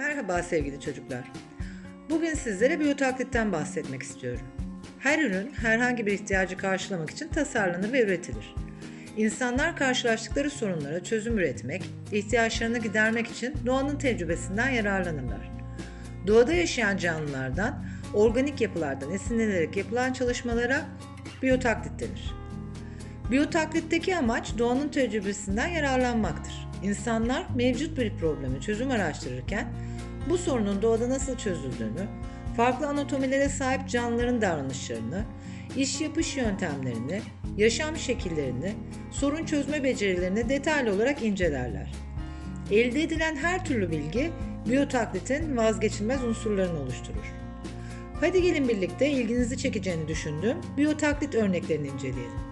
Merhaba sevgili çocuklar. Bugün sizlere biyotaklitten bahsetmek istiyorum. Her ürün herhangi bir ihtiyacı karşılamak için tasarlanır ve üretilir. İnsanlar karşılaştıkları sorunlara çözüm üretmek, ihtiyaçlarını gidermek için doğanın tecrübesinden yararlanırlar. Doğada yaşayan canlılardan, organik yapılardan esinlenerek yapılan çalışmalara biyotaklit denir. Biyotaklitteki amaç doğanın tecrübesinden yararlanmaktır. İnsanlar mevcut bir problemi çözüm araştırırken bu sorunun doğada nasıl çözüldüğünü, farklı anatomilere sahip canlıların davranışlarını, iş yapış yöntemlerini, yaşam şekillerini, sorun çözme becerilerini detaylı olarak incelerler. Elde edilen her türlü bilgi biyotaklitin vazgeçilmez unsurlarını oluşturur. Hadi gelin birlikte ilginizi çekeceğini düşündüğüm biyotaklit örneklerini inceleyelim.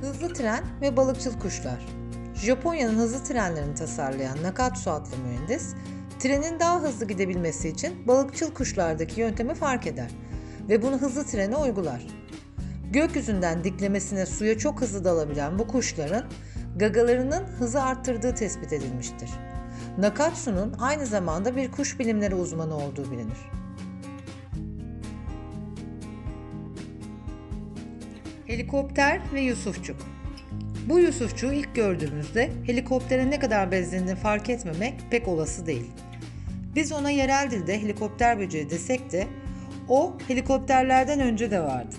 Hızlı tren ve balıkçıl kuşlar. Japonya'nın hızlı trenlerini tasarlayan Nakatsu adlı mühendis, trenin daha hızlı gidebilmesi için balıkçıl kuşlardaki yöntemi fark eder ve bunu hızlı trene uygular. Gökyüzünden diklemesine suya çok hızlı dalabilen bu kuşların gagalarının hızı arttırdığı tespit edilmiştir. Nakatsu'nun aynı zamanda bir kuş bilimleri uzmanı olduğu bilinir. Helikopter ve Yusufçuk Bu Yusufçuğu ilk gördüğümüzde helikoptere ne kadar benzediğini fark etmemek pek olası değil. Biz ona yerel dilde helikopter böceği desek de o helikopterlerden önce de vardı.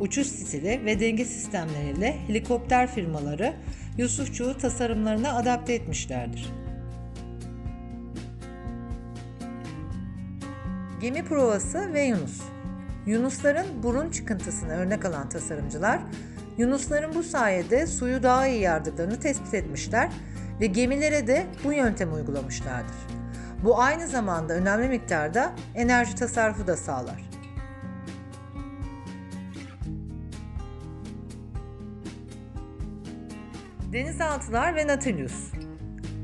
Uçuş stili ve denge sistemleriyle helikopter firmaları Yusufçuğu tasarımlarına adapte etmişlerdir. Gemi provası ve Yunus Yunusların burun çıkıntısını örnek alan tasarımcılar, Yunusların bu sayede suyu daha iyi yardıklarını tespit etmişler ve gemilere de bu yöntemi uygulamışlardır. Bu aynı zamanda önemli miktarda enerji tasarrufu da sağlar. Denizaltılar ve Nautilus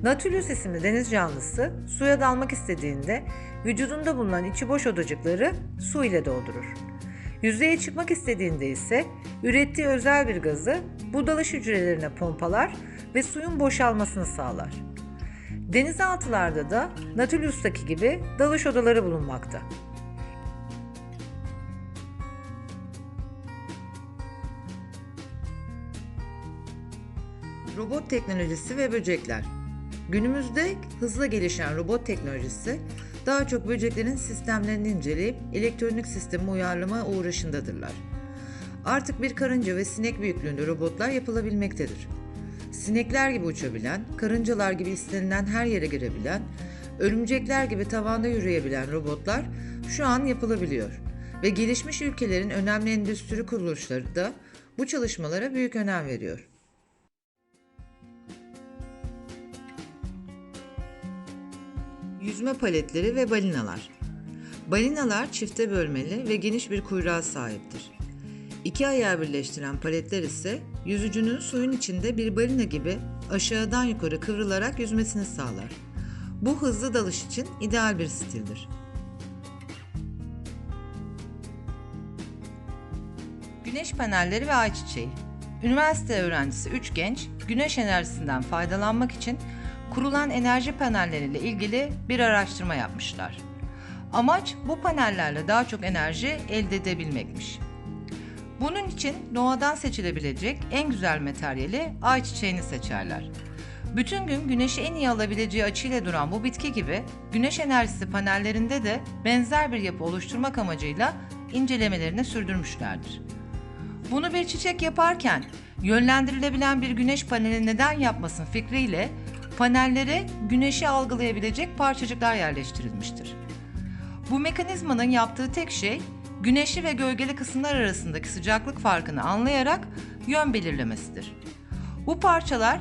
Nautilus isimli deniz canlısı suya dalmak istediğinde vücudunda bulunan içi boş odacıkları su ile doldurur. Yüzeye çıkmak istediğinde ise ürettiği özel bir gazı bu dalış hücrelerine pompalar ve suyun boşalmasını sağlar. Denizaltılarda da Nautilus'taki gibi dalış odaları bulunmakta. Robot teknolojisi ve böcekler Günümüzde hızla gelişen robot teknolojisi daha çok böceklerin sistemlerini inceleyip elektronik sisteme uyarlama uğraşındadırlar. Artık bir karınca ve sinek büyüklüğünde robotlar yapılabilmektedir. Sinekler gibi uçabilen, karıncalar gibi istenilen her yere girebilen, örümcekler gibi tavanda yürüyebilen robotlar şu an yapılabiliyor ve gelişmiş ülkelerin önemli endüstri kuruluşları da bu çalışmalara büyük önem veriyor. Yüzme paletleri ve balinalar. Balinalar çifte bölmeli ve geniş bir kuyruğa sahiptir. İki ayağı birleştiren paletler ise yüzücünün suyun içinde bir balina gibi aşağıdan yukarı kıvrılarak yüzmesini sağlar. Bu hızlı dalış için ideal bir stildir. Güneş panelleri ve ayçiçeği. Üniversite öğrencisi 3 genç güneş enerjisinden faydalanmak için kurulan enerji panelleriyle ilgili bir araştırma yapmışlar. Amaç bu panellerle daha çok enerji elde edebilmekmiş. Bunun için doğadan seçilebilecek en güzel materyali ayçiçeğini seçerler. Bütün gün güneşi en iyi alabileceği açıyla duran bu bitki gibi güneş enerjisi panellerinde de benzer bir yapı oluşturmak amacıyla incelemelerini sürdürmüşlerdir. Bunu bir çiçek yaparken yönlendirilebilen bir güneş paneli neden yapmasın fikriyle panellere güneşi algılayabilecek parçacıklar yerleştirilmiştir. Bu mekanizmanın yaptığı tek şey güneşli ve gölgeli kısımlar arasındaki sıcaklık farkını anlayarak yön belirlemesidir. Bu parçalar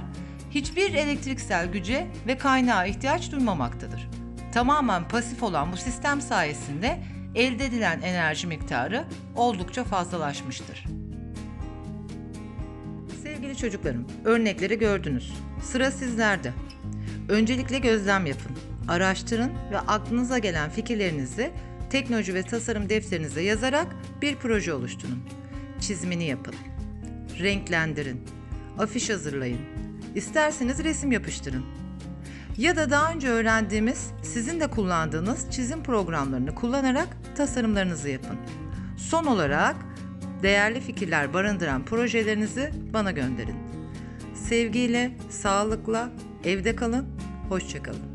hiçbir elektriksel güce ve kaynağa ihtiyaç duymamaktadır. Tamamen pasif olan bu sistem sayesinde elde edilen enerji miktarı oldukça fazlalaşmıştır. Sevgili çocuklarım, örnekleri gördünüz. Sıra sizlerde. Öncelikle gözlem yapın, araştırın ve aklınıza gelen fikirlerinizi teknoloji ve tasarım defterinize yazarak bir proje oluşturun. Çizimini yapın. renklendirin, afiş hazırlayın. İsterseniz resim yapıştırın. Ya da daha önce öğrendiğimiz, sizin de kullandığınız çizim programlarını kullanarak tasarımlarınızı yapın. Son olarak değerli fikirler barındıran projelerinizi bana gönderin. Sevgiyle, sağlıkla, evde kalın, hoşçakalın.